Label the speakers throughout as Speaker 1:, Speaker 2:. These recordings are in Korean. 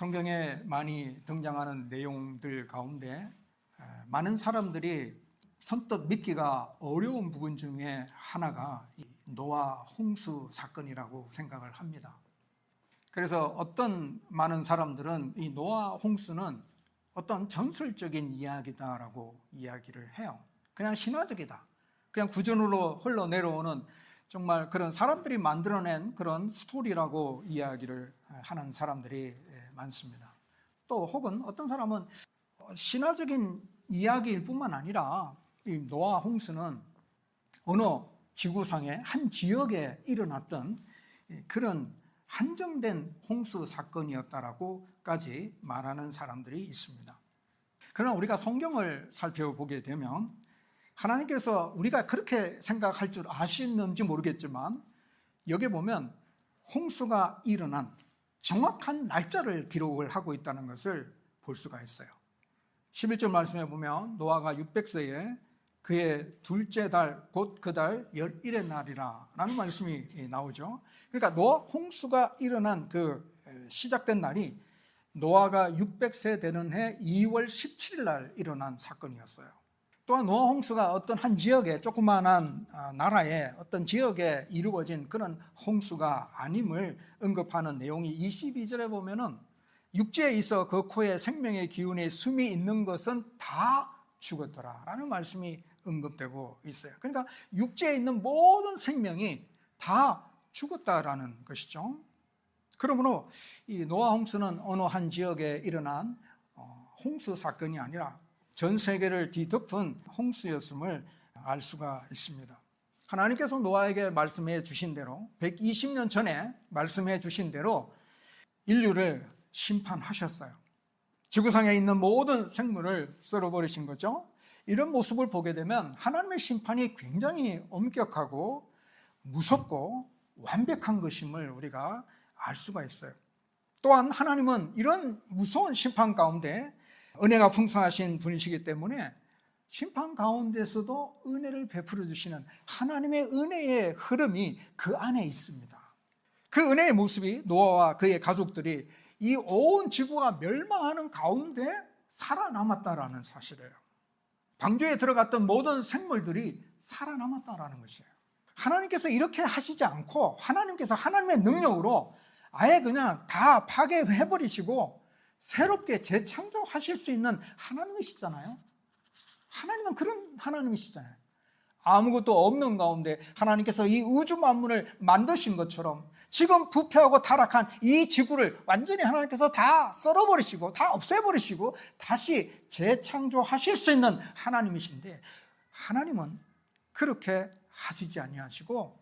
Speaker 1: 성경에 많이 등장하는 내용들 가운데 에, 많은 사람들이 선뜻 믿기가 어려운 부분 중에 하나가 이 노아 홍수 사건이라고 생각을 합니다. 그래서 어떤 많은 사람들은 이 노아 홍수는 어떤 전설적인 이야기다라고 이야기를 해요. 그냥 신화적이다. 그냥 구전으로 흘러내려오는 정말 그런 사람들이 만들어낸 그런 스토리라고 이야기를 하는 사람들이 많습니다. 또 혹은 어떤 사람은 신화적인 이야기일 뿐만 아니라 이 노아 홍수는 어느 지구상의 한 지역에 일어났던 그런 한정된 홍수 사건이었다라고까지 말하는 사람들이 있습니다. 그러나 우리가 성경을 살펴보게 되면 하나님께서 우리가 그렇게 생각할 줄 아시는지 모르겠지만 여기 보면 홍수가 일어난 정확한 날짜를 기록을 하고 있다는 것을 볼 수가 있어요. 11절 말씀에 보면 노아가 600세에 그의 둘째 달 곧 그 달 열일의 날이라 라는 말씀이 나오죠. 그러니까 노아 홍수가 일어난 그 시작된 날이 노아가 600세 되는 해 2월 17일 날 일어난 사건이었어요. 또한 노아 홍수가 어떤 한 지역에 조그마한 나라의 어떤 지역에 이루어진 그런 홍수가 아님을 언급하는 내용이 22절에 보면은 육지에 있어 그 코에 생명의 기운에 숨이 있는 것은 다 죽었더라라는 말씀이 언급되고 있어요. 그러니까 육지에 있는 모든 생명이 다 죽었다라는 것이죠. 그러므로 이 노아 홍수는 어느 한 지역에 일어난 어, 홍수 사건이 아니라 전 세계를 뒤덮은 홍수였음을 알 수가 있습니다. 하나님께서 노아에게 말씀해 주신 대로 120년 전에 말씀해 주신 대로 인류를 심판하셨어요. 지구상에 있는 모든 생물을 썰어버리신 거죠. 이런 모습을 보게 되면 하나님의 심판이 굉장히 엄격하고 무섭고 완벽한 것임을 우리가 알 수가 있어요. 또한 하나님은 이런 무서운 심판 가운데 은혜가 풍성하신 분이시기 때문에 심판 가운데서도 은혜를 베풀어 주시는 하나님의 은혜의 흐름이 그 안에 있습니다. 그 은혜의 모습이 노아와 그의 가족들이 이 온 지구가 멸망하는 가운데 살아남았다라는 사실이에요. 방주에 들어갔던 모든 생물들이 살아남았다라는 것이에요. 하나님께서 이렇게 하시지 않고 하나님께서 하나님의 능력으로 아예 그냥 다 파괴해버리시고 새롭게 재창조하실 수 있는 하나님이시잖아요. 하나님은 그런 하나님이시잖아요. 아무것도 없는 가운데 하나님께서 이 우주 만물을 만드신 것처럼 지금 부패하고 타락한 이 지구를 완전히 하나님께서 다 썰어버리시고 다 없애버리시고 다시 재창조하실 수 있는 하나님이신데 하나님은 그렇게 하시지 아니하시고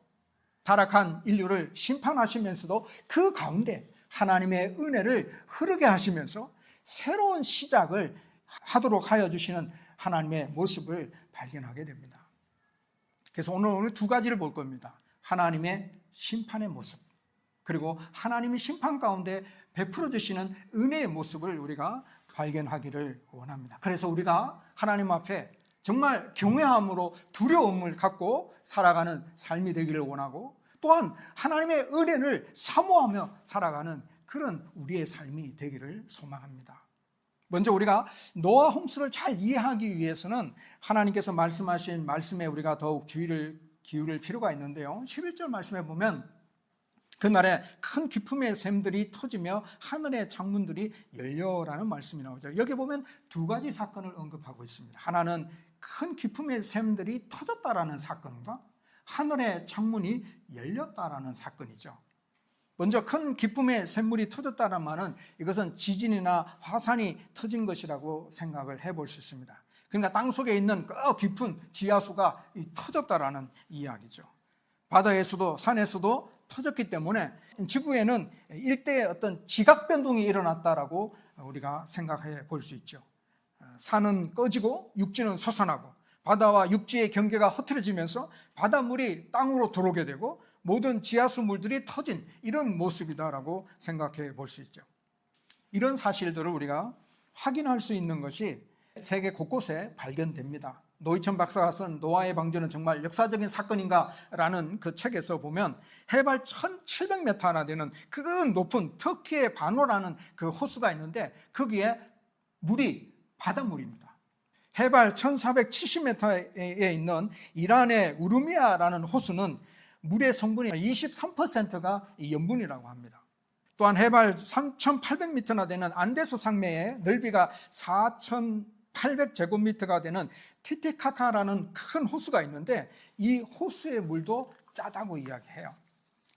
Speaker 1: 타락한 인류를 심판하시면서도 그 가운데 하나님의 은혜를 흐르게 하시면서 새로운 시작을 하도록 하여 주시는 하나님의 모습을 발견하게 됩니다. 그래서 오늘 우리 두 가지를 볼 겁니다. 하나님의 심판의 모습, 그리고 하나님이 심판 가운데 베풀어 주시는 은혜의 모습을 우리가 발견하기를 원합니다. 그래서 우리가 하나님 앞에 정말 경외함으로 두려움을 갖고 살아가는 삶이 되기를 원하고 또한 하나님의 은혜를 사모하며 살아가는 그런 우리의 삶이 되기를 소망합니다. 먼저 우리가 노아 홍수를 잘 이해하기 위해서는 하나님께서 말씀하신 말씀에 우리가 더욱 주의를 기울일 필요가 있는데요. 11절 말씀에 보면 그날에 큰 기품의 샘들이 터지며 하늘의 창문들이 열려라는 말씀이 나오죠. 여기 보면 두 가지 사건을 언급하고 있습니다. 하나는 큰 기품의 샘들이 터졌다라는 사건과 하늘의 창문이 열렸다라는 사건이죠. 먼저 큰 기쁨의 샘물이 터졌다는 말은 이것은 지진이나 화산이 터진 것이라고 생각을 해볼 수 있습니다. 그러니까 땅 속에 있는 그 깊은 지하수가 터졌다라는 이야기죠. 바다에서도 산에서도 터졌기 때문에 지구에는 일대의 어떤 지각 변동이 일어났다라고 우리가 생각해 볼 수 있죠. 산은 꺼지고 육지는 솟아나고 바다와 육지의 경계가 흐트러지면서 바닷물이 땅으로 들어오게 되고 모든 지하수 물들이 터진 이런 모습이다라고 생각해 볼 수 있죠. 이런 사실들을 우리가 확인할 수 있는 것이 세계 곳곳에 발견됩니다. 노이천 박사가 쓴 노아의 방주는 정말 역사적인 사건인가라는 그 책에서 보면 해발 1700m나 되는 그 높은 터키의 바노라는 그 호수가 있는데 거기에 물이 바닷물입니다. 해발 1470m에 있는 이란의 우르미아라는 호수는 물의 성분이 23%가 염분이라고 합니다. 또한 해발 3,800m나 되는 안데스 상매의 넓이가 4,800제곱미터가 되는 티티카카라는 큰 호수가 있는데 이 호수의 물도 짜다고 이야기해요.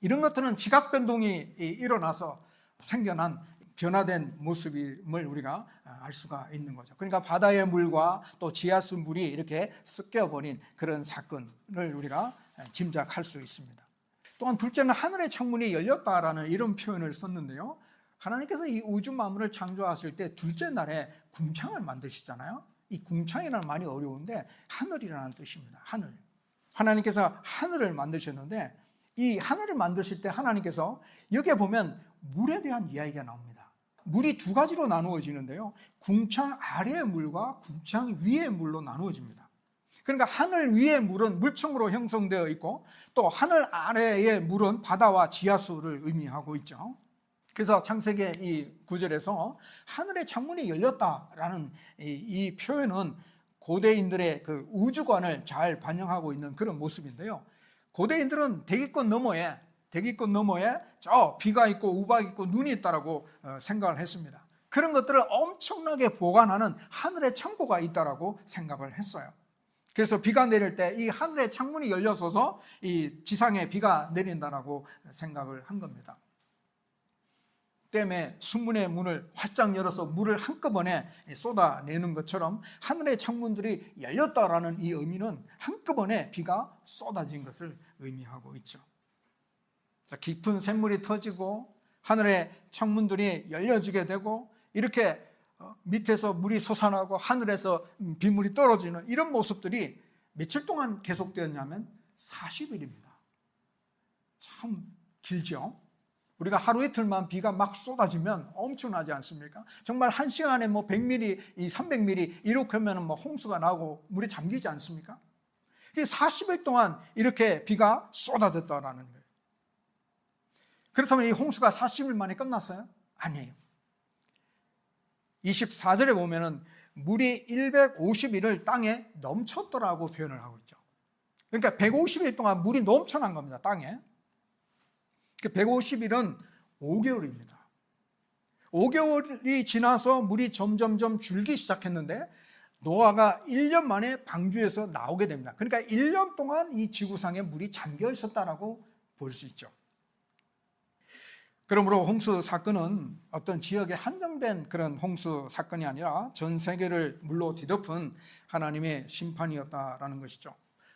Speaker 1: 이런 것들은 지각 변동이 일어나서 생겨난 변화된 모습임을 우리가 알 수가 있는 거죠. 그러니까 바다의 물과 또 지하수 물이 이렇게 섞여버린 그런 사건을 우리가 짐작할 수 있습니다. 또한 둘째는 하늘의 창문이 열렸다라는 이런 표현을 썼는데요. 하나님께서 이 우주 만물을 창조하실 때 둘째 날에 궁창을 만드시잖아요. 이 궁창이라는 말이 어려운데 하늘이라는 뜻입니다. 하늘. 하나님께서 하늘을 만드셨는데 이 하늘을 만드실 때 하나님께서 여기에 보면 물에 대한 이야기가 나옵니다. 물이 두 가지로 나누어지는데요. 궁창 아래의 물과 궁창 위의 물로 나누어집니다. 그러니까 하늘 위의 물은 물청으로 형성되어 있고 또 하늘 아래의 물은 바다와 지하수를 의미하고 있죠. 그래서 창세기 이 구절에서 하늘의 창문이 열렸다라는 이, 이 표현은 고대인들의 그 우주관을 잘 반영하고 있는 그런 모습인데요. 고대인들은 대기권 너머에 대기권 너머에 저 비가 있고 우박이 있고 눈이 있다라고 어, 생각을 했습니다. 그런 것들을 엄청나게 보관하는 하늘의 창고가 있다라고 생각을 했어요. 그래서 비가 내릴 때 이 하늘의 창문이 열려서서 이 지상에 비가 내린다라고 생각을 한 겁니다. 댐에 수문의 문을 활짝 열어서 물을 한꺼번에 쏟아내는 것처럼 하늘의 창문들이 열렸다라는 이 의미는 한꺼번에 비가 쏟아진 것을 의미하고 있죠. 깊은 샘물이 터지고 하늘의 창문들이 열려지게 되고 이렇게 어, 밑에서 물이 솟아나고 하늘에서 빗물이 떨어지는 이런 모습들이 며칠 동안 계속되었냐면 40일입니다. 참 길죠? 우리가 하루 이틀만 비가 막 쏟아지면 엄청나지 않습니까? 정말 한 시간에 뭐 100mm, 300mm 이렇게 하면 뭐 홍수가 나고 물에 잠기지 않습니까? 40일 동안 이렇게 비가 쏟아졌다라는 거예요. 그렇다면 이 홍수가 40일 만에 끝났어요? 아니에요. 24절에 보면은 물이 150일을 땅에 넘쳤더라고 표현을 하고 있죠. 그러니까 150일 동안 물이 넘쳐난 겁니다, 땅에. 150일은 그 5개월입니다. 5개월이 지나서 물이 점점점 줄기 시작했는데 노아가 1년 만에 방주에서 나오게 됩니다. 그러니까 1년 동안 이 지구상에 물이 잠겨 있었다라고 볼 수 있죠. 그러므로 홍수 사건은 어떤 지역에 한정된 그런 홍수 사건이 아니라 전 세계를 물로 뒤덮은 하나님의 심판이었다라는 것이죠.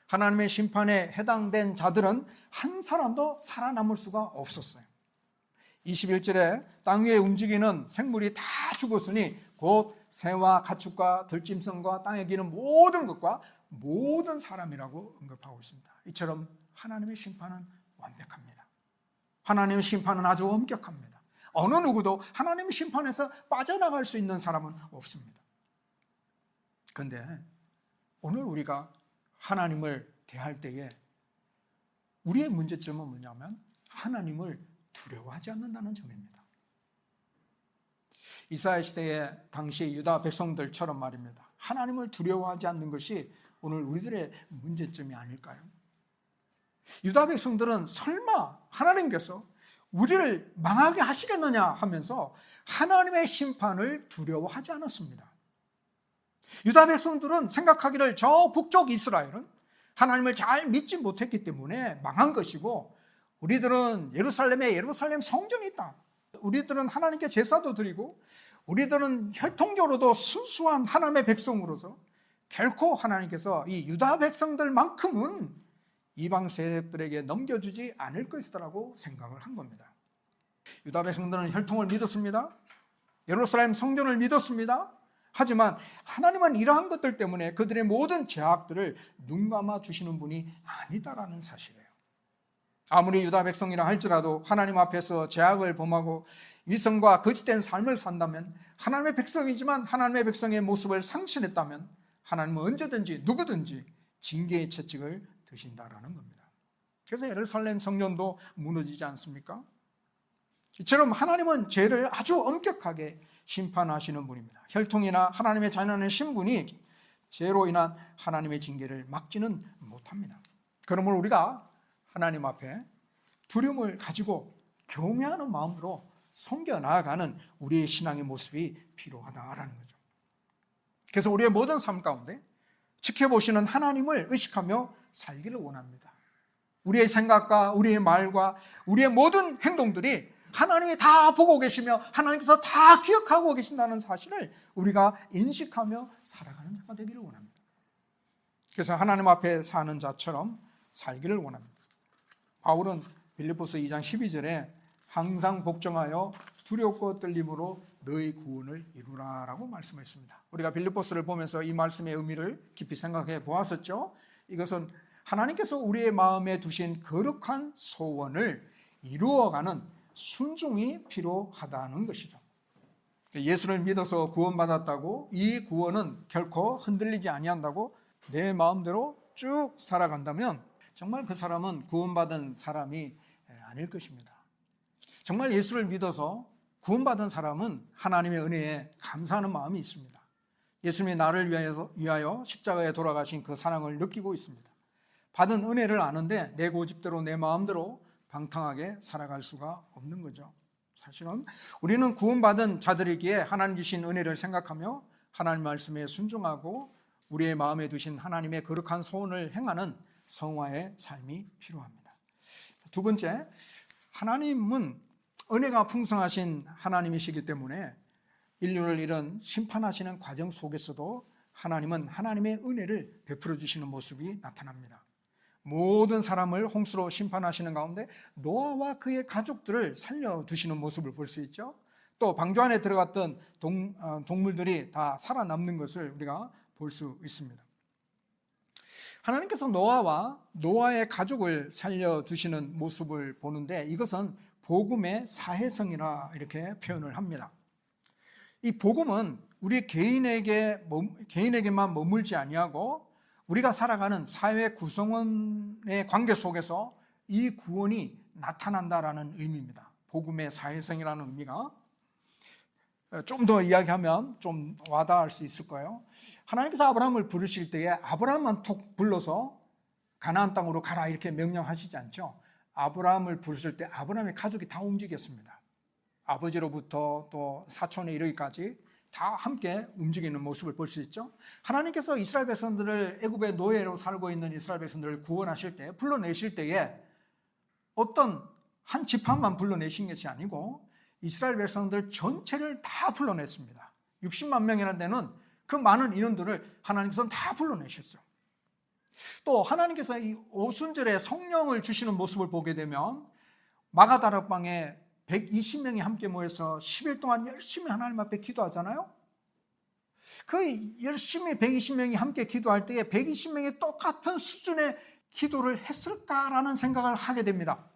Speaker 1: 하나님의 심판에 해당된 자들은 한 사람도 살아남을 수가 없었어요. 21절에 땅 위에 움직이는 생물이 다 죽었으니 곧 새와 가축과 들짐승과 땅에 기는 모든 것과 모든 사람이라고 언급하고 있습니다. 이처럼 하나님의 심판은 완벽합니다. 하나님의 심판은 아주 엄격합니다. 어느 누구도 하나님의 심판에서 빠져나갈 수 있는 사람은 없습니다. 그런데 오늘 우리가 하나님을 대할 때에 우리의 문제점은 뭐냐면 하나님을 두려워하지 않는다는 점입니다. 이사야 시대의 당시 유다 백성들처럼 말입니다. 하나님을 두려워하지 않는 것이 오늘 우리들의 문제점이 아닐까요? 유다 백성들은 설마 하나님께서 우리를 망하게 하시겠느냐 하면서 하나님의 심판을 두려워하지 않았습니다. 유다 백성들은 생각하기를 저 북쪽 이스라엘은 하나님을 잘 믿지 못했기 때문에 망한 것이고 우리들은 예루살렘에 예루살렘 성전이 있다. 우리들은 하나님께 제사도 드리고 우리들은 혈통적으로도 순수한 하나님의 백성으로서 결코 하나님께서 이 유다 백성들만큼은 이방 세력들에게 넘겨주지 않을 것이라고 생각을 한 겁니다. 유다 백성들은 혈통을 믿었습니다. 예루살렘 성전을 믿었습니다. 하지만 하나님은 이러한 것들 때문에 그들의 모든 죄악들을 눈 감아 주시는 분이 아니다라는 사실이에요. 아무리 유다 백성이라 할지라도 하나님 앞에서 죄악을 범하고 위선과 거짓된 삶을 산다면 하나님의 백성이지만 하나님의 백성의 모습을 상실했다면 하나님은 언제든지 누구든지 징계의 채찍을 드신다라는 겁니다. 그래서 예루살렘 성전도 무너지지 않습니까? 이처럼 하나님은 죄를 아주 엄격하게 심판하시는 분입니다. 혈통이나 하나님의 자녀는 신분이 죄로 인한 하나님의 징계를 막지는 못합니다. 그러므로 우리가 하나님 앞에 두려움을 가지고 경외하는 마음으로 섬겨 나아가는 우리의 신앙의 모습이 필요하다라는 거죠. 그래서 우리의 모든 삶 가운데 지켜보시는 하나님을 의식하며 살기를 원합니다. 우리의 생각과 우리의 말과 우리의 모든 행동들이 하나님이 다 보고 계시며 하나님께서 다 기억하고 계신다는 사실을 우리가 인식하며 살아가는 자가 되기를 원합니다. 그래서 하나님 앞에 사는 자처럼 살기를 원합니다. 바울은 빌립보서 2장 12절에 항상 복종하여 두렵고 떨림으로 너희 구원을 이루라라고 말씀했습니다. 우리가 빌립보스를 보면서 이 말씀의 의미를 깊이 생각해 보았었죠. 이것은 하나님께서 우리의 마음에 두신 거룩한 소원을 이루어가는 순종이 필요하다는 것이죠. 예수를 믿어서 구원받았다고 이 구원은 결코 흔들리지 아니한다고 내 마음대로 쭉 살아간다면 정말 그 사람은 구원받은 사람이 아닐 것입니다. 정말 예수를 믿어서 구원받은 사람은 하나님의 은혜에 감사하는 마음이 있습니다. 예수님이 나를 위하여, 위하여 십자가에 돌아가신 그 사랑을 느끼고 있습니다. 받은 은혜를 아는데 내 고집대로 내 마음대로 방탕하게 살아갈 수가 없는 거죠. 사실은 우리는 구원받은 자들이기에 하나님 주신 은혜를 생각하며 하나님 말씀에 순종하고 우리의 마음에 두신 하나님의 거룩한 소원을 행하는 성화의 삶이 필요합니다. 두 번째, 하나님은 은혜가 풍성하신 하나님이시기 때문에 인류를 이런 심판하시는 과정 속에서도 하나님은 하나님의 은혜를 베풀어 주시는 모습이 나타납니다. 모든 사람을 홍수로 심판하시는 가운데 노아와 그의 가족들을 살려두시는 모습을 볼 수 있죠. 또 방주 안에 들어갔던 동, 어, 동물들이 다 살아남는 것을 우리가 볼 수 있습니다. 하나님께서 노아와 노아의 가족을 살려두시는 모습을 보는데 이것은 복음의 사회성이라 이렇게 표현을 합니다. 이 복음은 우리 개인에게 개인에게만 머물지 아니하고 우리가 살아가는 사회 구성원의 관계 속에서 이 구원이 나타난다라는 의미입니다. 복음의 사회성이라는 의미가 좀 더 이야기하면 좀 와닿을 수 있을 거예요. 하나님께서 아브라함을 부르실 때에 아브라함만 톡 불러서 가나안 땅으로 가라 이렇게 명령하시지 않죠. 아브라함을 부르실 때 아브라함의 가족이 다 움직였습니다. 아버지로부터 또 사촌에 이르기까지 다 함께 움직이는 모습을 볼 수 있죠. 하나님께서 이스라엘 백성들을 애굽의 노예로 살고 있는 이스라엘 백성들을 구원하실 때 불러내실 때에 어떤 한 지파만 불러내신 것이 아니고 이스라엘 백성들 전체를 다 불러냈습니다. 60만 명이나 되는 그 많은 인원들을 하나님께서는 다 불러내셨어요. 또 하나님께서 이 오순절에 성령을 주시는 모습을 보게 되면 마가다락방에 120명이 함께 모여서 10일 동안 열심히 하나님 앞에 기도하잖아요. 그 열심히 120명이 함께 기도할 때에 120명이 똑같은 수준의 기도를 했을까라는 생각을 하게 됩니다.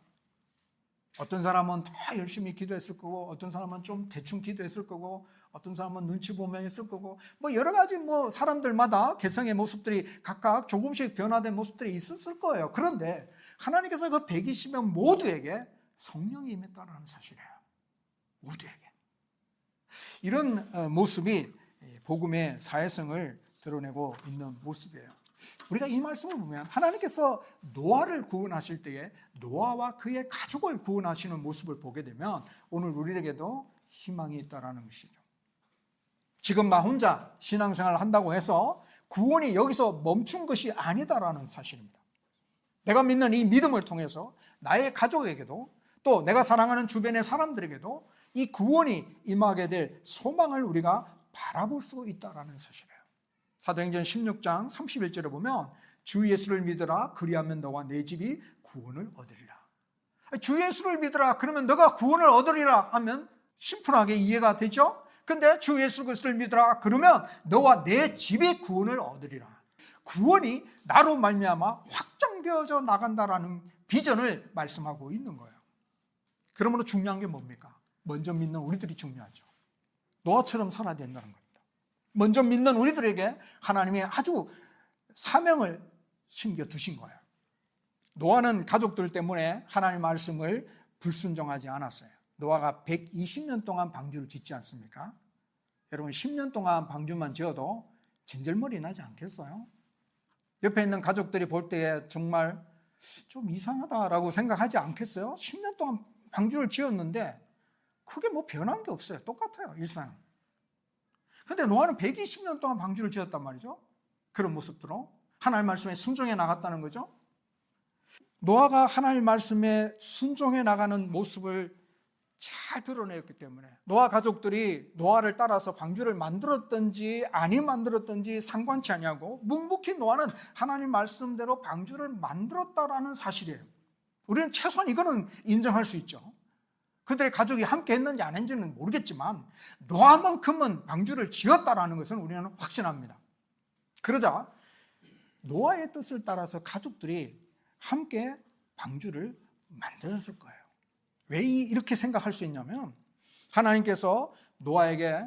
Speaker 1: 어떤 사람은 다 열심히 기도했을 거고, 어떤 사람은 좀 대충 기도했을 거고, 어떤 사람은 눈치 보며 했을 거고, 뭐 여러 가지 뭐 사람들마다 개성의 모습들이 각각 조금씩 변화된 모습들이 있었을 거예요. 그런데 하나님께서 그 120명 모두에게 성령이 임했다는 사실이에요. 모두에게. 이런 어, 모습이 복음의 사회성을 드러내고 있는 모습이에요. 우리가 이 말씀을 보면 하나님께서 노아를 구원하실 때에 노아와 그의 가족을 구원하시는 모습을 보게 되면 오늘 우리에게도 희망이 있다라는 것이죠. 지금 나 혼자 신앙생활을 한다고 해서 구원이 여기서 멈춘 것이 아니다라는 사실입니다. 내가 믿는 이 믿음을 통해서 나의 가족에게도 또 내가 사랑하는 주변의 사람들에게도 이 구원이 임하게 될 소망을 우리가 바라볼 수 있다라는 사실이에요. 사도행전 16장 31절에 보면 주 예수를 믿으라 그리하면 너와 내 집이 구원을 얻으리라. 주 예수를 믿으라 그러면 너가 구원을 얻으리라 하면 심플하게 이해가 되죠? 근데 주 예수 그리스도를 믿으라 그러면 너와 내 집이 구원을 얻으리라. 구원이 나로 말미암아 확장되어져 나간다라는 비전을 말씀하고 있는 거예요. 그러므로 중요한 게 뭡니까? 먼저 믿는 우리들이 중요하죠. 노아처럼 살아야 된다는 겁니다. 먼저 믿는 우리들에게 하나님이 아주 사명을 심겨 두신 거예요. 노아는 가족들 때문에 하나님 말씀을 불순종하지 않았어요. 노아가 120년 동안 방주를 짓지 않습니까? 여러분 10년 동안 방주만 지어도 진절머리 나지 않겠어요? 옆에 있는 가족들이 볼 때에 정말 좀 이상하다라고 생각하지 않겠어요? 10년 동안 방주를 지었는데 크게 뭐 변한 게 없어요. 똑같아요, 일상. 근데 노아는 120년 동안 방주를 지었단 말이죠. 그런 모습들로 하나님 말씀에 순종해 나갔다는 거죠. 노아가 하나님 말씀에 순종해 나가는 모습을 잘 드러냈기 때문에 노아 가족들이 노아를 따라서 방주를 만들었든지 아니 만들었든지 상관치 아니하고 묵묵히 노아는 하나님 말씀대로 방주를 만들었다라는 사실이에요. 우리는 최소한 이거는 인정할 수 있죠. 그들의 가족이 함께 했는지 안 했는지는 모르겠지만 노아만큼은 방주를 지었다라는 것은 우리는 확신합니다. 그러자 노아의 뜻을 따라서 가족들이 함께 방주를 만들었을 거예요. 왜 이렇게 생각할 수 있냐면 하나님께서 노아에게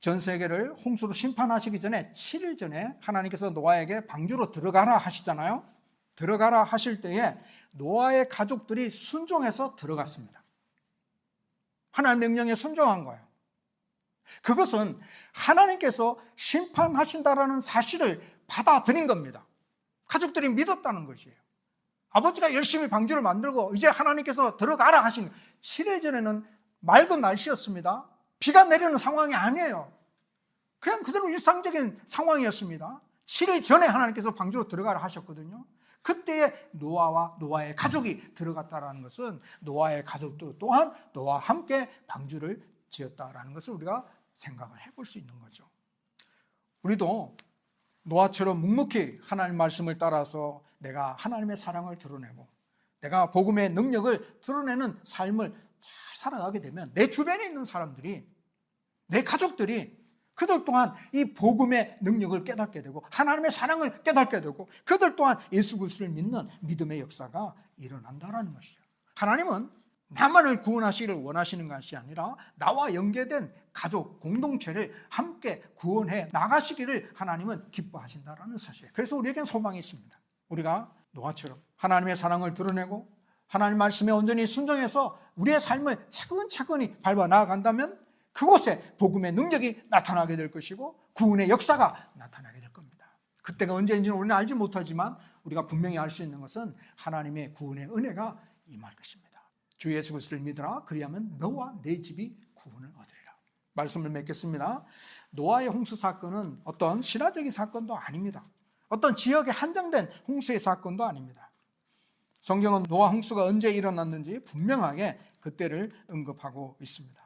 Speaker 1: 전 세계를 홍수로 심판하시기 전에 7일 전에 하나님께서 노아에게 방주로 들어가라 하시잖아요. 들어가라 하실 때에 노아의 가족들이 순종해서 들어갔습니다. 하나님 명령에 순종한 거예요. 그것은 하나님께서 심판하신다라는 사실을 받아들인 겁니다. 가족들이 믿었다는 것이에요. 아버지가 열심히 방주를 만들고 이제 하나님께서 들어가라 하신 7일 전에는 맑은 날씨였습니다. 비가 내리는 상황이 아니에요. 그냥 그대로 일상적인 상황이었습니다. 7일 전에 하나님께서 방주로 들어가라 하셨거든요. 그때에 노아와 노아의 가족이 들어갔다라는 것은 노아의 가족도 또한 노아와 함께 방주를 지었다라는 것을 우리가 생각을 해볼 수 있는 거죠. 우리도 노아처럼 묵묵히 하나님 말씀을 따라서 내가 하나님의 사랑을 드러내고 내가 복음의 능력을 드러내는 삶을 잘 살아가게 되면 내 주변에 있는 사람들이 내 가족들이 그들 또한 이 복음의 능력을 깨닫게 되고 하나님의 사랑을 깨닫게 되고 그들 또한 예수 그리스도를 믿는 믿음의 역사가 일어난다라는 것이죠. 하나님은 나만을 구원하시기를 원하시는 것이 아니라 나와 연계된 가족 공동체를 함께 구원해 나가시기를 하나님은 기뻐하신다라는 사실이에요. 그래서 우리에겐 소망이 있습니다. 우리가 노아처럼 하나님의 사랑을 드러내고 하나님 말씀에 온전히 순종해서 우리의 삶을 차근차근히 밟아 나아간다면 그곳에 복음의 능력이 나타나게 될 것이고 구원의 역사가 나타나게 될 겁니다. 그때가 언제인지는 우리는 알지 못하지만 우리가 분명히 알 수 있는 것은 하나님의 구원의 은혜가 임할 것입니다. 주 예수 그리스도를 믿으라 그리하면 너와 내 집이 구원을 얻으리라. 말씀을 맺겠습니다. 노아의 홍수 사건은 어떤 신화적인 사건도 아닙니다. 어떤 지역에 한정된 홍수의 사건도 아닙니다. 성경은 노아 홍수가 언제 일어났는지 분명하게 그때를 언급하고 있습니다.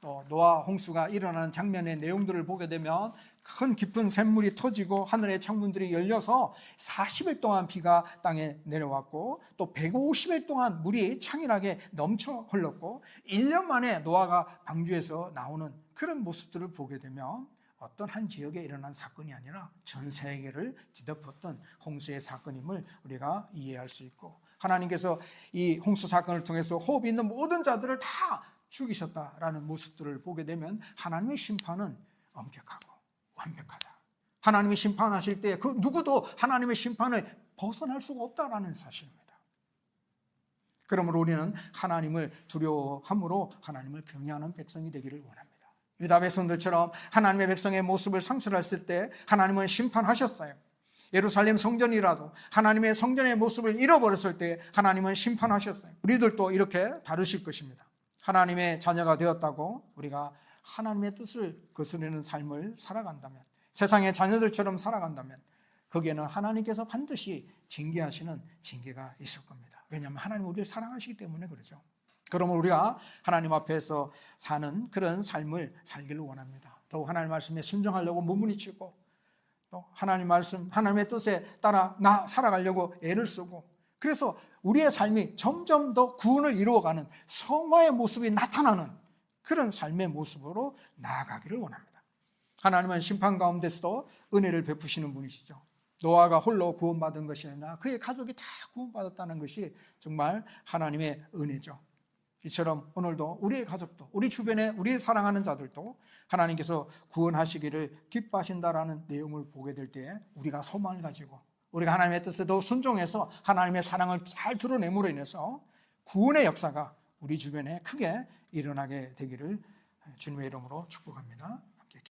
Speaker 1: 또 노아 홍수가 일어나는 장면의 내용들을 보게 되면 큰 깊은 샘물이 터지고 하늘의 창문들이 열려서 40일 동안 비가 땅에 내려왔고 또 150일 동안 물이 창일하게 넘쳐 흘렀고 1년 만에 노아가 방주에서 나오는 그런 모습들을 보게 되면 어떤 한 지역에 일어난 사건이 아니라 전 세계를 뒤덮었던 홍수의 사건임을 우리가 이해할 수 있고 하나님께서 이 홍수 사건을 통해서 호흡이 있는 모든 자들을 다 죽이셨다라는 모습들을 보게 되면 하나님의 심판은 엄격하고 완벽하다. 하나님이 심판하실 때 그 누구도 하나님의 심판을 벗어날 수가 없다라는 사실입니다. 그러므로 우리는 하나님을 두려워함으로 하나님을 경외하는 백성이 되기를 원합니다. 유다 백성들처럼 하나님의 백성의 모습을 상실했을 때 하나님은 심판하셨어요. 예루살렘 성전이라도 하나님의 성전의 모습을 잃어버렸을 때 하나님은 심판하셨어요. 우리들도 이렇게 다루실 것입니다. 하나님의 자녀가 되었다고 우리가 하나님의 뜻을 거스르는 삶을 살아간다면 세상의 자녀들처럼 살아간다면 거기에는 하나님께서 반드시 징계하시는 징계가 있을 겁니다. 왜냐하면 하나님 우리를 사랑하시기 때문에 그러죠. 그러면 우리가 하나님 앞에서 사는 그런 삶을 살기를 원합니다. 더욱 하나님 말씀에 순종하려고 몸부림치고 또 하나님 말씀, 하나님의 뜻에 따라 나 살아가려고 애를 쓰고 그래서 우리의 삶이 점점 더 구원을 이루어가는 성화의 모습이 나타나는 그런 삶의 모습으로 나아가기를 원합니다. 하나님은 심판 가운데서도 은혜를 베푸시는 분이시죠. 노아가 홀로 구원받은 것이 아니라 그의 가족이 다 구원받았다는 것이 정말 하나님의 은혜죠. 이처럼 오늘도 우리의 가족도 우리 주변에 우리 사랑하는 자들도 하나님께서 구원하시기를 기뻐하신다라는 내용을 보게 될 때 우리가 소망을 가지고 우리가 하나님의 뜻에 더 순종해서 하나님의 사랑을 잘 드러냄으로 인해서 구원의 역사가 우리 주변에 크게 일어나게 되기를 주님의 이름으로 축복합니다.